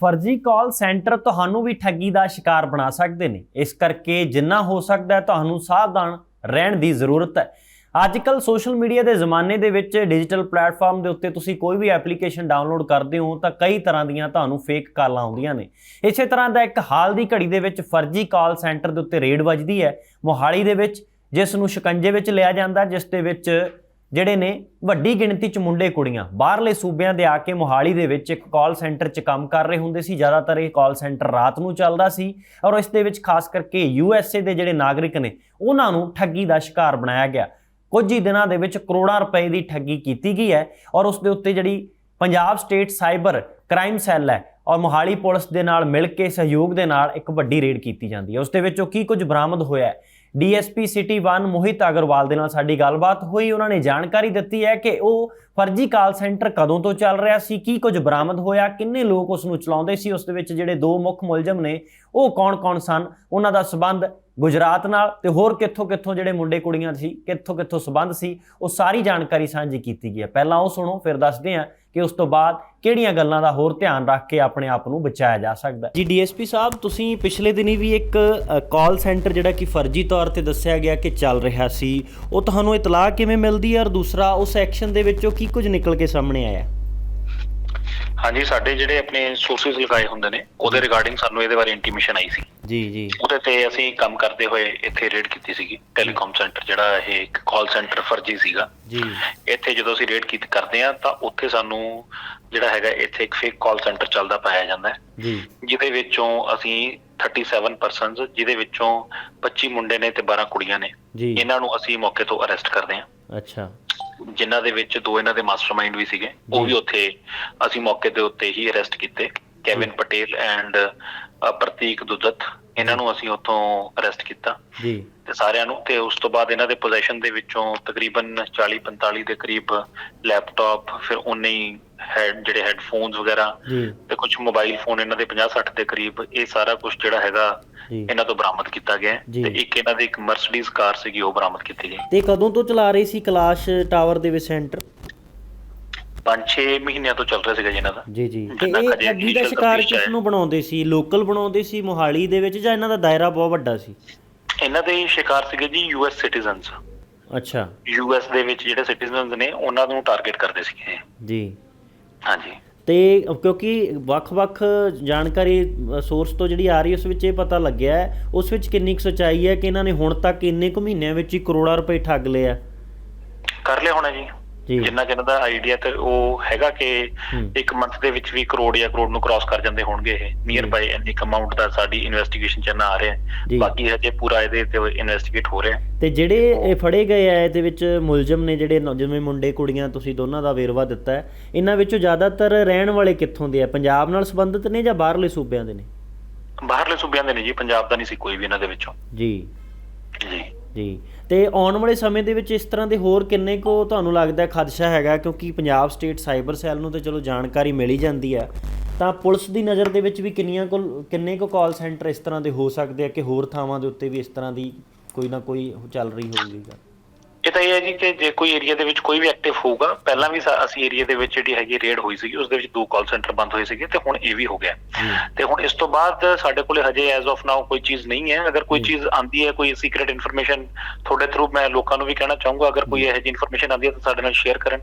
ਫਰਜ਼ੀ call centre ਤੁਹਾਨੂੰ ਵੀ ਠੱਗੀ ਦਾ ਸ਼ਿਕਾਰ ਬਣਾ ਸਕਦੇ ਨੇ। ਇਸ ਕਰਕੇ ਜਿੰਨਾ ਹੋ ਸਕਦਾ ਤੁਹਾਨੂੰ ਸਾਵਧਾਨ ਰਹਿਣ ਦੀ ਜ਼ਰੂਰਤ ਹੈ। ਅੱਜ ਕੱਲ ਸੋਸ਼ਲ ਮੀਡੀਆ ਦੇ ਜ਼ਮਾਨੇ ਦੇ ਵਿੱਚ ਡਿਜੀਟਲ ਪਲੇਟਫਾਰਮ ਦੇ ਉੱਤੇ ਤੁਸੀਂ ਕੋਈ ਵੀ ਐਪਲੀਕੇਸ਼ਨ ਡਾਊਨਲੋਡ ਕਰਦੇ ਹੋ ਤਾਂ ਕਈ ਤਰ੍ਹਾਂ ਦੀਆਂ ਤੁਹਾਨੂੰ ਫੇਕ ਕਾਲਾਂ ਆਉਂਦੀਆਂ ਨੇ। ਇਸੇ ਤਰ੍ਹਾਂ ਦਾ ਇੱਕ ਹਾਲ ਦੀ ਘੜੀ ਦੇ ਵਿੱਚ ਫਰਜ਼ੀ ਕਾਲ ਸੈਂਟਰ ਦੇ ਉੱਤੇ ਰੇਡ ਵੱਜਦੀ ਹੈ। ਮੋਹਾਲੀ ਦੇ ਵਿੱਚ ਜਿਸ ਨੂੰ ਸ਼ਿਕੰਜੇ ਵਿੱਚ ਲਿਆ ਜਾਂਦਾ, ਜਿਸ ਦੇ ਵਿੱਚ ਜਿਹੜੇ ਨੇ ਵੱਡੀ ਗਿਣਤੀ ਚ ਮੁੰਡੇ ਕੁੜੀਆਂ, ਬਾਹਰਲੇ ਸੂਬਿਆਂ ਦੇ ਆ ਕੇ ਮੋਹਾਲੀ ਦੇ ਵਿੱਚ ਇੱਕ ਕਾਲ ਸੈਂਟਰ 'ਚ ਕੰਮ ਕਰ ਰਹੇ ਹੁੰਦੇ ਸੀ, ਜ਼ਿਆਦਾਤਰ ਇਹ ਕਾਲ ਸੈਂਟਰ ਰਾਤ ਨੂੰ ਚੱਲਦਾ ਸੀ ਔਰ ਇਸ ਦੇ ਵਿੱਚ ਖਾਸ ਕਰਕੇ ਯੂ ਐੱਸ ਏ ਦੇ ਜਿਹੜੇ ਨਾਗਰਿਕ ਨੇ, ਉਹਨਾਂ ਨੂੰ ਠੱਗੀ ਦਾ ਸ਼ਿਕਾਰ ਬਣਾਇਆ ਗਿਆ। ਕੁਝ ਹੀ ਦਿਨਾਂ ਦੇ ਵਿੱਚ ਕਰੋੜਾਂ ਰੁਪਏ ਦੀ ਠੱਗੀ ਕੀਤੀ ਗਈ ਹੈ ਔਰ ਉਸ ਦੇ ਉੱਤੇ ਜਿਹੜੀ Punjab state cyber crime cell ਹੈ ਔਰ ਮੋਹਾਲੀ ਪੁਲਿਸ ਦੇ ਨਾਲ ਮਿਲ ਕੇ ਸਹਿਯੋਗ ਦੇ ਨਾਲ ਇੱਕ ਵੱਡੀ ਰੇਡ ਕੀਤੀ ਜਾਂਦੀ ਹੈ। ਉਸ ਦੇ ਵਿੱਚੋਂ ਕੀ ਕੁਝ ਬਰਾਮਦ ਹੋਇਆ ਹੈ? ਡੀਐਸਪੀ ਸਿਟੀ 1 ਮੋਹਿਤ ਅਗਰਵਾਲ ਦੇ ਨਾਲ ਸਾਡੀ ਗੱਲਬਾਤ ਹੋਈ। ਉਹਨਾਂ ਨੇ ਜਾਣਕਾਰੀ ਦਿੱਤੀ ਹੈ ਕਿ ਉਹ ਫਰਜ਼ੀ ਕਾਲ ਸੈਂਟਰ ਕਦੋਂ ਤੋਂ ਚੱਲ ਰਿਹਾ ਸੀ, ਕੀ ਕੁਝ ਬਰਾਮਦ ਹੋਇਆ, ਕਿੰਨੇ ਲੋਕ ਉਸ ਨੂੰ ਚਲਾਉਂਦੇ ਸੀ, ਉਸ ਦੇ ਵਿੱਚ ਜਿਹੜੇ ਦੋ ਮੁੱਖ ਮੁਲਜ਼ਮ ਨੇ, ਉਹ ਕੌਣ-ਕੌਣ ਸਨ, ਉਹਨਾਂ ਦਾ ਸਬੰਧ ਗੁਜਰਾਤ ਨਾਲ ਤੇ ਹੋਰ ਕਿੱਥੋਂ-ਕਿੱਥੋਂ ਜਿਹੜੇ ਮੁੰਡੇ ਕੁੜੀਆਂ ਸੀ, ਕਿੱਥੋਂ-ਕਿੱਥੋਂ ਸਬੰਧ ਸੀ, ਉਹ ਸਾਰੀ ਜਾਣਕਾਰੀ ਸਾਂਝੀ ਕੀਤੀ ਗਈ ਹੈ। ਪਹਿਲਾਂ ਉਹ ਸੁਣੋ, ਫਿਰ ਦੱਸਦੇ ਹਾਂ ਕਿ ਉਸ ਤੋਂ ਬਾਅਦ ਕਿਹੜੀਆਂ ਗੱਲਾਂ ਦਾ ਹੋਰ ਧਿਆਨ ਰੱਖ ਕੇ ਆਪਣੇ ਆਪ ਨੂੰ ਬਚਾਇਆ ਜਾ ਸਕਦਾ ਜੀ ਡੀਐਸਪੀ ਸਾਹਿਬ ਤੁਸੀਂ ਪਿਛਲੇ ਦਿਨੀ ਵੀ ਇੱਕ ਕਾਲ ਸੈਂਟਰ ਜਿਹੜਾ ਕਿ ਫਰਜ਼ੀ ਤੌਰ ਤੇ ਦੱਸਿਆ ਗਿਆ ਕਿ ਚੱਲ ਰਿਹਾ ਸੀ ਉਹ ਤੁਹਾਨੂੰ ਇਤਲਾਹ ਕਿਵੇਂ ਮਿਲਦੀ ਹੈ ਔਰ ਦੂਸਰਾ ਉਸ ਐਕਸ਼ਨ ਦੇ ਵਿੱਚੋਂ ਕੀ ਕੁਝ ਨਿਕਲ ਕੇ ਸਾਹਮਣੇ ਆਇਆ? ਹਾਂਜੀ ਸਾਡੇ ਜਿਹੜੇ ਆਪਣੇ ਸੋਰਸਿਸ ਲਗਾਏ ਹੁੰਦੇ ਨੇ ਉਹਦੇ ਰਿਗਾਰਡਿੰਗ ਸਾਨੂੰ ਇਹਦੇ ਬਾਰੇ ਇੰਟੀਮੇਸ਼ਨ ਆਈ ਸੀ। ਜੀ ਜੀ। ਉਹਦੇ ਤੇ ਅਸੀਂ ਕੰਮ ਕਰਦੇ ਹੋਏ ਇੱਥੇ ਰੇਡ ਕੀਤੀ ਸੀਗੀ ਟੈਲੀਕਾਮ ਸੈਂਟਰ ਜਿਹੜਾ ਇਹ ਇੱਕ ਕਾਲ ਸੈਂਟਰ ਫਰਜੀ ਸੀਗਾ। ਜੀ। ਇੱਥੇ ਜਦੋਂ ਅਸੀਂ ਰੇਡ ਕੀਤੀ ਕਰਦੇ ਆ ਤਾਂ ਉੱਥੇ ਸਾਨੂੰ ਜਿਹੜਾ ਹੈਗਾ ਇੱਥੇ ਇੱਕ ਫੇਕ ਕਾਲ ਸੈਂਟਰ ਚੱਲਦਾ ਪਾਇਆ ਜਾਂਦਾ ਹੈ। ਜੀ। ਜਿਹਦੇ ਵਿੱਚੋਂ ਅਸੀਂ 37 ਪਰਸਨਸ ਜਿਹਦੇ ਵਿੱਚੋਂ 25 ਮੁੰਡੇ ਨੇ ਤੇ 12 ਕੁੜੀਆਂ ਨੇ ਇਹਨਾਂ ਨੂੰ ਅਸੀਂ ਮੌਕੇ ਤੋਂ ਅਰੈਸਟ ਕਰਦੇ ਹਾਂ। ਅੱਛਾ। ਜਿਨ੍ਹਾਂ ਦੇ ਵਿੱਚ ਦੋ ਇਹਨਾਂ ਦੇ ਮਾਸਟਰਮਾਈਂਡ ਵੀ ਸੀਗੇ ਉਹ ਵੀ ਉੱਥੇ ਅਸੀਂ ਮੌਕੇ ਦੇ ਉੱਤੇ ਹੀ ਅਰੈਸਟ ਕੀਤੇ ਕੈਵਿਨ ਪਟੇਲ ਐਂਡ ਪ੍ਰਤੀਕ ਦੁੱਧਤ ਇਹਨਾਂ ਨੂੰ ਅਸੀਂ ਉੱਥੋਂ ਅਰੈਸਟ ਕੀਤਾ। ਜੀ। ਤੇ ਸਾਰਿਆਂ ਨੂੰ ਤੇ ਉਸ ਤੋਂ ਬਾਅਦ ਇਹਨਾਂ ਦੇ ਪੋਜੀਸ਼ਨ ਦੇ ਵਿੱਚੋਂ ਤਕਰੀਬਨ 40 45 ਦੇ ਕਰੀਬ ਲੈਪਟਾਪ ਫਿਰ ਉਨੇ ਹੀ ਹੈਡ ਜਿਹੜੇ ਹੈੱਡਫੋਨਸ ਵਗੈਰਾ ਜੀ। ਤੇ ਕੁਝ ਮੋਬਾਈਲ ਫੋਨ ਇਹਨਾਂ ਦੇ 50 60 ਦੇ ਕਰੀਬ ਇਹ ਸਾਰਾ ਕੁਝ ਜਿਹੜਾ ਹੈਗਾ ਇਹਨਾਂ ਤੋਂ ਬਰਾਮਦ ਕੀਤਾ ਗਿਆ। ਤੇ ਇੱਕ ਇਹਨਾਂ ਦੀ ਇੱਕ ਮਰਸੀਡੀਜ਼ ਕਾਰ ਸੀਗੀ ਉਹ ਬਰਾਮਦ ਕੀਤੀ ਗਈ। ਤੇ ਕਦੋਂ ਤੋਂ ਚਲਾ ਰਹੀ ਸੀ ਕਲਾਸ਼ ਟਾਵਰ ਦੇ ਵਿੱਚ ਸੈਂਟਰ 5-6 ਮਹੀਨਿਆਂ ਤੋਂ ਚੱਲ ਰਿਹਾ ਸੀਗਾ ਜੀ ਇਹਨਾਂ ਦਾ। ਜੀ ਜੀ। ਤੇ ਜਿੰਨਾ ਇਹ ਠੱਗੀ ਦਾ initial ਸ਼ਿਕਾਰ ਕਿਸ। ਨੂੰ ਬਣਾਉਂਦੇ ਸੀ? ਲੋਕਲ ਬਣਾਉਂਦੇ ਸੀ ਮੋਹਾਲੀ ਦੇ ਵਿੱਚ ਜਾਂ ਇਹਨਾਂ ਦਾ ਦਾਇਰਾ ਬਹੁਤ ਵੱਡਾ ਸੀ? ਇਹਨਾਂ ਦੇ ਸ਼ਿਕਾਰ ਸੀਗੇ ਜੀ ਯੂਐਸ ਸਿਟੀਜ਼ਨਸ ਅੱਛਾ। ਯੂਐਸ ਦੇ ਵਿੱਚ ਜਿਹੜੇ ਸਿਟੀਜ਼ਨਸ ਨੇ ਉਹਨਾਂ ਨੂੰ ਟਾਰਗੇਟ ਕਰਦੇ ਸੀਗੇ। ਇਹ। ਜੀ। ਹਾਂਜੀ। ਤੇ ਕਿਉਂਕਿ ਵੱਖ-ਵੱਖ ਜਾਣਕਾਰੀ ਸੋਰਸ ਤੋਂ ਜਿਹੜੀ ਆ ਰਹੀ ਉਸ ਵਿੱਚ ਇਹ ਪਤਾ ਲੱਗਿਆ ਹੈ, ਉਸ ਵਿੱਚ ਕਿੰਨੀ ਕੁ ਸੱਚਾਈ ਹੈ ਕਿ ਇਹਨਾਂ ਨੇ ਹੁਣ ਤੱਕ ਇੰਨੇ ਕੁ ਮਹੀਨਿਆਂ ਵਿੱਚ ਹੀ ਕਰੋੜਾਂ ਰੁਪਏ ਠੱਗ ਲਏ ਆ? ਕਰ ਲਿਆ ਹੋਣਾ ਜੀ। ਜਿੰਨਾ ਕਿ ਇਹਨਾਂ ਦਾ ਆਈਡੀਆ ਤੇ ਉਹ ਹੈਗਾ ਕਿ। ਇੱਕ ਮੰਥ ਦੇ ਵਿੱਚ ਵੀ ਕਰੋੜ ਜਾਂ ਕਰੋੜ ਨੂੰ ਕ੍ਰਾਸ ਕਰ ਜਾਂਦੇ ਹੋਣਗੇ ਇਹ। ਨੀਅਰ ਬਾਈ ਇੰਨੀ ਅਮਾਉਂਟ ਦਾ ਸਾਡੀ ਇਨਵੈਸਟੀਗੇਸ਼ਨ ਚ ਨਾ ਆ ਰਿਹਾ। ਬਾਕੀ ਹਜੇ ਪੂਰਾ ਇਹਦੇ ਤੇ ਇਨਵੈਸਟੀਗੇਟ ਹੋ ਰਿਹਾ। ਹੈ। ਤੇ ਜਿਹੜੇ ਇਹ ਫੜੇ ਗਏ ਆ ਇਹਦੇ ਵਿੱਚ ਮੁਲਜ਼ਮ ਨੇ ਜਿਹੜੇ ਜਿਵੇਂ ਮੁੰਡੇ ਕੁੜੀਆਂ ਤੁਸੀਂ ਦੋਨਾਂ ਦਾ ਵੇਰਵਾ ਦਿੱਤਾ ਹੈ। ਇਹਨਾਂ ਵਿੱਚੋਂ ਜ਼ਿਆਦਾਤਰ ਰਹਿਣ ਵਾਲੇ ਕਿੱਥੋਂ ਦੇ ਆ? ਪੰਜਾਬ ਨਾਲ ਸੰਬੰਧਿਤ ਨੇ ਜਾਂ ਬਾਹਰਲੇ ਸੂਬਿਆਂ ਦੇ ਨੇ? ਬਾਹਰਲੇ ਸੂਬਿਆਂ ਦੇ ਨੇ ਜੀ ਪੰਜਾਬ ਦਾ ਨਹੀਂ ਸੀ ਕੋਈ ਵੀ ਇਹਨਾਂ ਦੇ ਵਿੱਚੋਂ। ਜੀ। ਜੀ। ਜੀ। ਤੇ ਆਉਣ ਵਾਲੇ ਸਮੇਂ ਦੇ ਵਿੱਚ ਇਸ ਤਰ੍ਹਾਂ ਦੇ ਹੋਰ ਕਿੰਨੇ ਕੋ ਤੁਹਾਨੂੰ ਲੱਗਦਾ ਖਦਸ਼ਾ ਹੈਗਾ? ਕਿਉਂਕਿ ਪੰਜਾਬ ਸਟੇਟ ਸਾਈਬਰ ਸੈੱਲ ਨੂੰ ਤਾਂ ਚਲੋ ਜਾਣਕਾਰੀ ਮਿਲ ਹੀ ਜਾਂਦੀ ਹੈ। ਤਾਂ ਪੁਲਿਸ ਦੀ ਨਜ਼ਰ ਦੇ ਵਿੱਚ ਵੀ ਕਿੰਨੀਆਂ ਕੋਲ ਕਿੰਨੇ ਕੋ ਕਾਲ ਸੈਂਟਰ ਇਸ ਤਰ੍ਹਾਂ ਦੇ ਹੋ ਸਕਦੇ ਆ ਕਿ ਹੋਰ ਥਾਵਾਂ ਦੇ ਉੱਤੇ ਵੀ ਇਸ ਤਰ੍ਹਾਂ ਦੀ ਕੋਈ ਨਾ ਕੋਈ ਚੱਲ ਰਹੀ ਹੋਊਗੀ ਇਹ ਤਾਂ ਇਹ ਹੈ ਜੀ ਕਿ ਜੇ ਕੋਈ ਏਰੀਆ ਦੇ ਵਿੱਚ ਕੋਈ ਵੀ ਐਕਟਿਵ ਹੋਊਗਾ। ਪਹਿਲਾਂ ਵੀ ਸਾ- ਅਸੀਂ ਏਰੀਆ ਦੇ ਵਿੱਚ ਜਿਹੜੀ ਹੈਗੀ ਰੇਡ ਹੋਈ ਸੀਗੀ ਉਸ ਦੇ ਵਿੱਚ ਦੋ ਕਾਲ ਸੈਂਟਰ ਬੰਦ ਹੋਏ ਸੀਗੇ ਤੇ ਹੁਣ ਇਹ ਵੀ ਹੋ ਗਿਆ। ਤੇ ਹੁਣ ਇਸ ਤੋਂ ਬਾਅਦ ਸਾਡੇ ਕੋਲੇ ਹਜੇ ਐਜ਼ ਆਫ ਨਾਓ ਕੋਈ ਚੀਜ਼ ਨਹੀਂ ਹੈ। ਅਗਰ ਕੋਈ। ਚੀਜ਼ ਆਂਦੀ ਹੈ ਕੋਈ ਸੀਕ੍ਰੀਟ ਇਨਫੋਰਮੇਸ਼ਨ ਤੁਹਾਡੇ ਥਰੂ ਮੈਂ ਲੋਕਾਂ ਨੂੰ ਵੀ ਕਹਿਣਾ ਚਾਹੂੰਗਾ ਅਗਰ ਕੋਈ ਇਹੋ ਜਿਹੀ ਇਨਫੋਰਮੇਸ਼ਨ ਆਂਦੀ ਹੈ ਤਾਂ ਸਾਡੇ ਨਾਲ ਸ਼ੇਅਰ ਕਰਨ।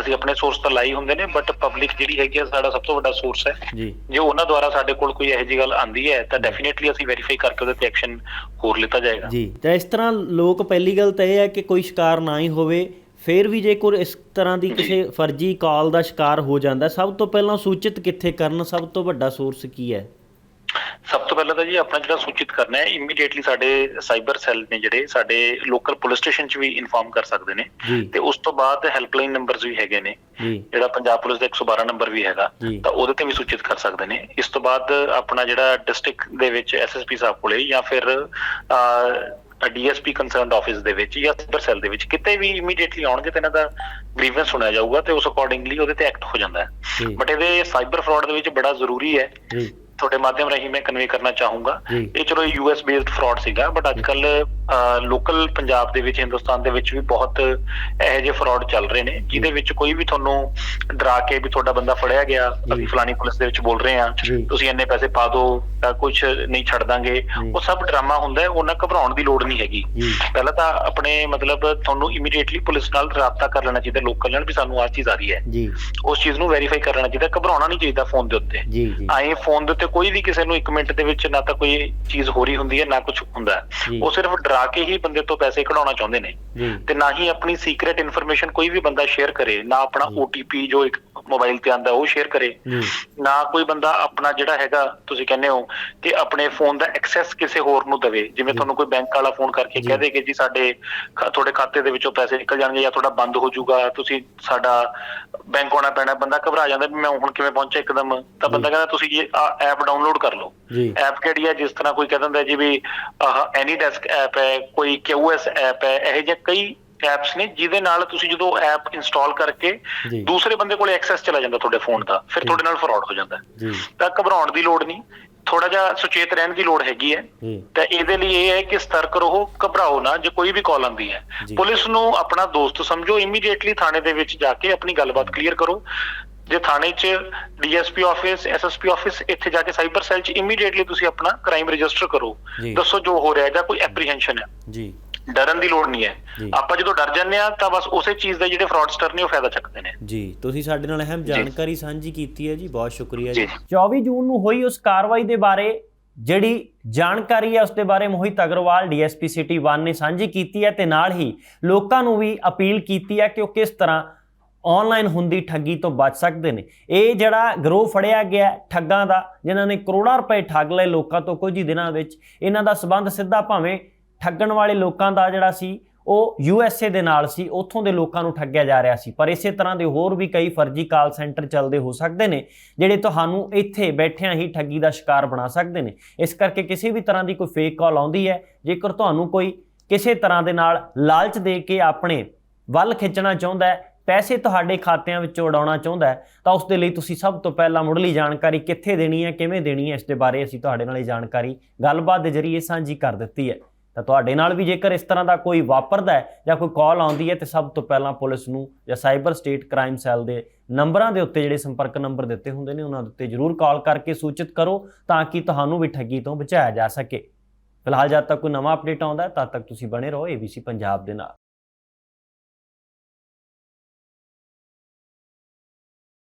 ਅਸੀਂ ਆਪਣੇ ਸੋਰਸ ਤਾਂ ਲਾਈ ਹੁੰਦੇ ਨੇ ਬਟ ਪਬਲਿਕ ਜਿਹੜੀ ਹੈਗੀ ਹੈ ਸਾਡਾ ਸਭ ਤੋਂ ਵੱਡਾ ਸੋਰਸ ਹੈ। ਜੀ। ਜੇ ਉਹਨਾਂ ਦੁਆਰਾ ਸਾਡੇ ਕੋਲ ਕੋਈ ਇਹੋ ਜਿਹੀ ਗੱਲ ਆਂਦੀ ਹੈ ਤਾਂ ਡੈਫੀਨਿਟਲੀ ਅਸੀਂ ਵੈਰੀਫਾਈ ਕਰਕੇ ਉਹਦੇ ਤੇ ਐਕਸ਼ਨ ਹੋਰ ਲਿੱਤਾ ਜਾਏਗਾ। ਜੀ। ਤਾਂ ਇਸ ਤਰ੍ਹਾਂ ਲੋਕ ਪਹਿਲੀ ਗੱਲ ਤਾਂ ਇਹ ਹੈ ਕਿ ਕੋਈ ਸ਼ਿਕਾਰ ਨਾ ਹੀ ਹੋਵੇ। ਫਿਰ ਵੀ ਜੇ ਕੋਈ ਇਸ ਤਰ੍ਹਾਂ ਦੀ ਕਿਸੇ ਫਰਜ਼ੀ ਕਾਲ ਦਾ ਸ਼ਿਕਾਰ ਹੋ ਜਾਂਦਾ ਸਭ ਤੋਂ ਪਹਿਲਾਂ ਸੂਚਿਤ ਕਿੱਥੇ ਕਰਨ ਸਭ ਤੋਂ ਵੱਡਾ ਸੋਰਸ ਕੀ ਹੈ? ਸਭ ਤੋਂ ਪਹਿਲਾਂ ਤਾਂ ਜੀ ਆਪਣਾ ਜਿਹੜਾ ਸੂਚਿਤ ਕਰਨਾ ਹੈ ਇਮੀਡੀਏਟਲੀ ਸਾਡੇ ਸਾਈਬਰ ਸੈੱਲ ਨੇ ਜਿਹੜੇ ਸਾਡੇ ਲੋਕਲ ਪੁਲਿਸ ਸਟੇਸ਼ਨ 'ਚ ਵੀ ਇਨਫਾਰਮ ਕਰ ਸਕਦੇ ਨੇ। ਤੇ ਉਸ ਤੋਂ ਬਾਅਦ ਹੈਲਪਲਾਈਨ ਨੰਬਰਸ ਵੀ ਹੈਗੇ ਨੇ। ਜਿਹੜਾ ਪੰਜਾਬ ਪੁਲਿਸ ਦਾ 112 ਨੰਬਰ ਵੀ ਹੈਗਾ। ਤਾਂ ਉਹਦੇ ਤੇ ਵੀ ਸੂਚਿਤ ਕਰ ਸਕਦੇ ਨੇ। ਇਸ ਤੋਂ ਬਾਅਦ ਆਪਣਾ ਜਿਹੜਾ ਡਿਸਟ੍ਰਿਕਟ ਦੇ ਵਿੱਚ ਐਸਐਸਪੀ ਸਾਹਿਬ ਕੋਲੇ ਜਾਂ ਫਿਰ ਡੀਐਸਪੀ ਕੰਸਰਨਡ ਆਫਿਸ ਦੇ ਵਿੱਚ ਜਾਂ ਸਾਈਬਰ ਸੈੱਲ ਦੇ ਵਿੱਚ ਕਿਤੇ ਵੀ ਇਮੀਡੀਏਟਲੀ ਆਉਣਗੇ ਤੇ ਇਹਨਾਂ ਦਾ ਗ੍ਰੀਵੈਂਸ ਸੁਣਿਆ ਜਾਊਗਾ ਤੇ ਉਸ ਅਕੋਰਡਿੰਗਲੀ ਉਹਦੇ ਤੇ ਐਕਟ ਹੋ ਜਾਂਦਾ ਹੈ। ਬਟ ਇਹਦੇ ਸਾਈਬਰ ਫਰਾਡ ਦੇ ਵਿੱਚ ਬੜਾ ਜ਼ਰੂਰੀ ਹੈ। ਤੁਹਾਡੇ ਮਾਧਿਅਮ ਰਾਹੀਂ ਮੈਂ ਕਨਵੇ ਕਰਨਾ ਚਾਹੂੰਗਾ। ਇਹ ਚਲੋ ਯੂਐਸ ਬੇਸਡ ਫਰਾਡ ਸੀਗਾ ਬਟ ਅੱਜ ਕੱਲ ਲੋਕਲ ਪੰਜਾਬ ਦੇ ਵਿੱਚ ਹਿੰਦੁਸਤਾਨ ਦੇ ਵਿੱਚ ਵੀ ਬਹੁਤ ਇਹੋ ਜਿਹੇ ਫਰਾਡ ਚੱਲ ਰਹੇ ਨੇ ਜਿਹਦੇ ਵਿੱਚ ਕੋਈ ਵੀ ਤੁਹਾਨੂੰ ਡਰਾ ਕੇ ਵੀ ਤੁਹਾਡਾ ਬੰਦਾ ਫੜਿਆ ਗਿਆ ਅਸੀਂ ਫਲਾਣੀ ਪੁਲਿਸ ਦੇ ਵਿੱਚ ਬੋਲ ਰਹੇ ਹਾਂ ਜੀ। ਤੁਸੀਂ ਇੰਨੇ ਪੈਸੇ ਪਾ ਦਿਓ ਤਾਂ ਕੁਝ ਨਹੀਂ ਛੱਡ ਦਾਂਗੇ। ਉਹ ਸਭ ਡਰਾਮਾ ਹੁੰਦਾ ਹੈ ਉਹਨਾਂ ਘਬਰਾਉਣ ਦੀ ਲੋੜ ਨਹੀਂ ਹੈਗੀ। ਪਹਿਲਾਂ ਤਾਂ ਆਪਣੇ ਮਤਲਬ ਤੁਹਾਨੂੰ ਇਮੀਡੀਏਟਲੀ ਪੁਲਿਸ ਨਾਲ ਰਾਬਤਾ ਕਰ ਲੈਣਾ ਚਾਹੀਦਾ ਲੋਕਲ ਨਾਲ ਵੀ ਸਾਨੂੰ ਆਹ ਚੀਜ਼ ਆ ਰਹੀ ਹੈ। ਜੀ। ਉਸ ਚੀਜ਼ ਨੂੰ ਵੈਰੀਫਾਈ ਕਰ ਲੈਣਾ ਚਾਹੀਦਾ ਘਬਰਾਉਣਾ ਨਹੀਂ ਚਾਹੀਦਾ ਫੋਨ ਦੇ ਉੱਤੇ। ਆਏ ਫੋਨ ਦੇ ਉੱਤੇ ਕੋਈ ਵੀ ਕਿਸੇ ਨੂੰ 1 ਮਿੰਟ ਦੇ ਵਿੱਚ ਨਾ ਤਾਂ ਕੋਈ ਚੀਜ਼ ਹੋ ਰਹੀ ਹੁੰਦੀ ਹੈ ਨਾ ਕੁਝ ਹੁੰਦਾ। ਉਹ ਸਿਰਫ ਡਰਾ ਕੇ ਹੀ ਬੰਦੇ ਤੋਂ ਪੈਸੇ ਕਢਾਉਣਾ ਚਾਹੁੰਦੇ ਨੇ। ਤੇ ਨਾ ਹੀ ਆਪਣੀ ਸੀਕ੍ਰੀਟ ਇਨਫੋਰਮੇਸ਼ਨ ਕੋਈ ਵੀ ਬੰਦਾ ਸ਼ੇਅਰ ਕਰੇ ਨਾ ਆਪਣਾ। OTP ਜੋ ਇੱਕ ਮੋਬਾਈਲ ਤੇ ਆਂਦਾ ਉਹ ਸ਼ੇਅਰ ਕਰੇ। ਨਾ ਕੋਈ ਬੰਦਾ ਆਪਣਾ ਜਿਹੜਾ ਹੈਗਾ ਤੁਸੀਂ ਕਹਿੰਦੇ ਹੋ ਕਿ ਆਪਣੇ ਫੋਨ ਦਾ ਐਕਸੈਸ ਕਿਸੇ ਹੋਰ ਨੂੰ ਦਵੇ। ਜਿਵੇਂ। ਤੁਹਾਨੂੰ ਕੋਈ ਬੈਂਕ ਵਾਲਾ ਫੋਨ ਕਰਕੇ। ਕਹਿ ਦੇ ਕਿ ਜੀ ਸਾਡੇ ਤੁਹਾਡੇ ਖਾਤੇ ਦੇ ਵਿੱਚੋਂ ਪੈਸੇ ਨਿਕਲ ਜਾਣਗੇ ਜਾਂ ਤੁਹਾਡਾ ਬੰਦ ਹੋ ਜਾਊਗਾ ਤੁਸੀਂ ਸਾਡਾ ਬੈਂਕ ਆਉਣਾ ਪੈਣਾ ਬੰਦਾ ਘਬਰਾ ਜਾਂਦਾ ਵੀ ਮੈਂ ਹੁਣ ਕਿਵੇਂ ਪਹੁੰਚਾਂ ਇੱਕਦਮ। ਤਾਂ ਬੰਦਾ ਕਹਿੰਦਾ ਤੁਸੀਂ ਇਹ ਐਪ ਡਾਊਨਲੋਡ ਕਰ ਲਓ। ਐਪ ਕਿਹੜੀ ਹੈ? ਜਿਸ ਤਰ੍ਹਾਂ ਕੋਈ ਕਹਿ ਦਿੰਦਾ ਜੀ ਵੀ ਐਨੀ ਡੈਸਕ ਐਪ ਹੈ ਕੋਈ QoS ਐਪ ਹੈ ਇਹ ਜਿਹੇ ਕਈ ਐਪਸ ਨੇ ਜਿਹਦੇ ਨਾਲ ਤੁਸੀਂ ਜਦੋਂ ਐਪ ਇੰਸਟਾਲ ਕਰਕੇ ਦੂਸਰੇ ਬੰਦੇ ਕੋਲੇ ਐਕਸੈਸ ਚਲਾ ਜਾਂਦਾ ਤੁਹਾਡੇ ਫੋਨ ਦਾ ਫਿਰ। ਤੁਹਾਡੇ ਨਾਲ ਫਰਾਡ ਹੋ ਜਾਂਦਾ। ਤਾਂ ਘਬਰਾਉਣ ਦੀ ਲੋੜ ਨਹੀਂ ਥੋੜਾ ਜਿਹਾ ਸੁਚੇਤ ਰਹਿਣ ਦੀ ਲੋੜ ਹੈਗੀ ਹੈ। ਤਾਂ ਇਹਦੇ ਲਈ ਇਹ ਹੈ ਕਿ ਸਤਰਕ ਰਹੋ ਘਬਰਾਓ ਨਾ ਜੇ ਕੋਈ ਵੀ ਕਾਲ ਆਉਂਦੀ ਹੈ। ਪੁਲਿਸ ਨੂੰ ਆਪਣਾ ਦੋਸਤ ਸਮਝੋ ਇਮੀਡੀਏਟਲੀ ਥਾਣੇ ਦੇ ਵਿੱਚ ਜਾ ਕੇ ਆਪਣੀ ਗੱਲਬਾਤ ਕਲੀਅਰ ਕਰੋ। ਜੇ ਥਾਣੇ 'ਚ ਡੀਐਸਪੀ ਆਫਿਸ ਐਸਐਸਪੀ ਆਫਿਸ ਇੱਥੇ ਜਾ ਕੇ ਸਾਈਬਰ ਸੈੱਲ 'ਚ ਇਮੀਡੀਏਟਲੀ ਤੁਸੀਂ ਆਪਣਾ ਕ੍ਰਾਈਮ ਰਜਿਸਟਰ ਕਰੋ। ਦੱਸੋ ਜੋ ਹੋ ਰਿਹਾ ਹੈ ਜਾਂ ਕੋਈ ਐਪਰੀਹੈਂਸ਼ਨ ਹੈ ਜੀ ਡਰਨ ਦੀ ਲੋੜ ਨਹੀਂ ਹੈ। ਆਪਾਂ ਜਦੋਂ ਡਰ ਜਾਂਦੇ ਆ ਤਾਂ ਬਸ ਉਸੇ ਚੀਜ਼ ਦਾ ਜਿਹੜੇ ਫਰਾਡਸਟਰ ਨੇ ਉਹ ਫਾਇਦਾ ਚੱਕਦੇ ਨੇ ਜੀ ਤੁਸੀਂ ਸਾਡੇ ਨਾਲ ਅਹਿਮ। ਜਾਣਕਾਰੀ ਸਾਂਝੀ ਕੀਤੀ ਹੈ ਜੀ ਬਹੁਤ ਸ਼ੁਕਰੀਆ ਜੀ। 24 ਜੂਨ ਨੂੰ ਹੋਈ ਉਸ ਕਾਰਵਾਈ ਦੇ ਬਾਰੇ ਜਿਹੜੀ ਜਾਣਕਾਰੀ ਹੈ ਉਸ ਦੇ ਬਾਰੇ ਮੋਹਿਤ ਅਗਰਵਾਲ ਡੀਐਸਪੀ ਸਿਟੀ 1 ਨੇ ਸਾਂਝੀ ਕੀਤੀ ਹੈ ਤੇ ਨਾਲ ਹੀ ਲੋਕਾਂ ਨੂੰ ਵੀ ਅਪੀਲ ਕੀਤੀ ਹੈ ਕਿ ਉਹ ਕਿਸ ਤਰ੍ਹਾਂ ਆਨਲਾਈਨ ਹੁੰਦੀ ਠੱਗੀ ਤੋਂ ਬਚ ਸਕਦੇ ਨੇ। ਇਹ ਜਿਹੜਾ ਗਰੋਹ ਫੜਿਆ ਗਿਆ ਠੱਗਾਂ ਦਾ, ਜਿਨ੍ਹਾਂ ਨੇ ਕਰੋੜਾਂ ਰੁਪਏ ਠੱਗ ਲਏ ਲੋਕਾਂ ਤੋਂ ਕੁਝ ਹੀ ਦਿਨਾਂ ਵਿੱਚ, ਇਹਨਾਂ ਦਾ ਸਬੰਧ ਸਿੱਧਾ ਭਾਵੇਂ ਠੱਗਣ ਵਾਲੇ ਲੋਕਾਂ ਦਾ ਜਿਹੜਾ ਸੀ, ਉਹ ਯੂ ਐੱਸ ਏ ਦੇ ਨਾਲ ਸੀ, ਉੱਥੋਂ ਦੇ ਲੋਕਾਂ ਨੂੰ ਠੱਗਿਆ ਜਾ ਰਿਹਾ ਸੀ। ਪਰ ਇਸੇ ਤਰ੍ਹਾਂ ਦੇ ਹੋਰ ਵੀ ਕਈ ਫਰਜ਼ੀ ਕਾਲ ਸੈਂਟਰ ਚੱਲਦੇ ਹੋ ਸਕਦੇ ਨੇ, ਜਿਹੜੇ ਤੁਹਾਨੂੰ ਇੱਥੇ ਬੈਠਿਆਂ ਹੀ ਠੱਗੀ ਦਾ ਸ਼ਿਕਾਰ ਬਣਾ ਸਕਦੇ ਨੇ। ਇਸ ਕਰਕੇ ਕਿਸੇ ਵੀ ਤਰ੍ਹਾਂ ਦੀ ਕੋਈ ਫੇਕ ਕਾਲ ਆਉਂਦੀ ਹੈ, ਜੇਕਰ ਤੁਹਾਨੂੰ ਕੋਈ ਕਿਸੇ ਤਰ੍ਹਾਂ ਦੇ ਨਾਲ ਲਾਲਚ ਦੇ ਕੇ ਆਪਣੇ ਵੱਲ ਖਿੱਚਣਾ ਚਾਹੁੰਦਾ ਹੈ ਪੈਸੇ ਤੁਹਾਡੇ ਖਾਤਿਆਂ ਵਿੱਚੋਂ ਉਡਾਉਣਾ ਚਾਹੁੰਦਾ ਹੈ, ਤਾਂ ਉਸ ਦੇ ਲਈ ਤੁਸੀਂ ਸਭ ਤੋਂ ਪਹਿਲਾਂ ਮੁੱਢਲੀ ਜਾਣਕਾਰੀ ਕਿੱਥੇ ਦੇਣੀ ਹੈ, ਕਿਵੇਂ ਦੇਣੀ ਹੈ, ਇਸ ਦੇ ਬਾਰੇ ਅਸੀਂ ਤੁਹਾਡੇ ਨਾਲ ਇਹ ਜਾਣਕਾਰੀ ਗੱਲਬਾਤ ਦੇ ਜ਼ਰੀਏ ਸਾਂਝੀ ਕਰ ਦਿੱਤੀ ਹੈ। ਤਾਂ ਤੁਹਾਡੇ ਨਾਲ ਵੀ ਜੇਕਰ ਇਸ ਤਰ੍ਹਾਂ ਦਾ ਕੋਈ ਵਾਪਰਦਾ ਹੈ ਜਾਂ ਕੋਈ ਕਾਲ ਆਉਂਦੀ ਹੈ, ਤੇ ਸਭ ਤੋਂ ਪਹਿਲਾਂ ਪੁਲਿਸ ਨੂੰ ਜਾਂ ਸਾਈਬਰ ਸਟੇਟ ਕ੍ਰਾਈਮ ਸੈੱਲ ਦੇ ਨੰਬਰਾਂ ਦੇ ਉੱਤੇ ਜਿਹੜੇ ਸੰਪਰਕ ਨੰਬਰ ਦਿੱਤੇ ਹੁੰਦੇ ਨੇ, ਉਹਨਾਂ ਦੇ ਉੱਤੇ ਜ਼ਰੂਰ ਕਾਲ ਕਰਕੇ ਸੂਚਿਤ ਕਰੋ, ਤਾਂ ਕਿ ਤੁਹਾਨੂੰ ਵੀ ਠੱਗੀ ਤੋਂ ਬਚਾਇਆ ਜਾ ਸਕੇ। ਫਿਲਹਾਲ ਜਦ ਤੱਕ ਕੋਈ ਨਵਾਂ ਅਪਡੇਟ ਆਉਂਦਾ ਤਦ ਤੱਕ ਤੁਸੀਂ ਬਣੇ ਰਹੋ ABC ਪੰਜਾਬ ਦੇ ਨਾਲ।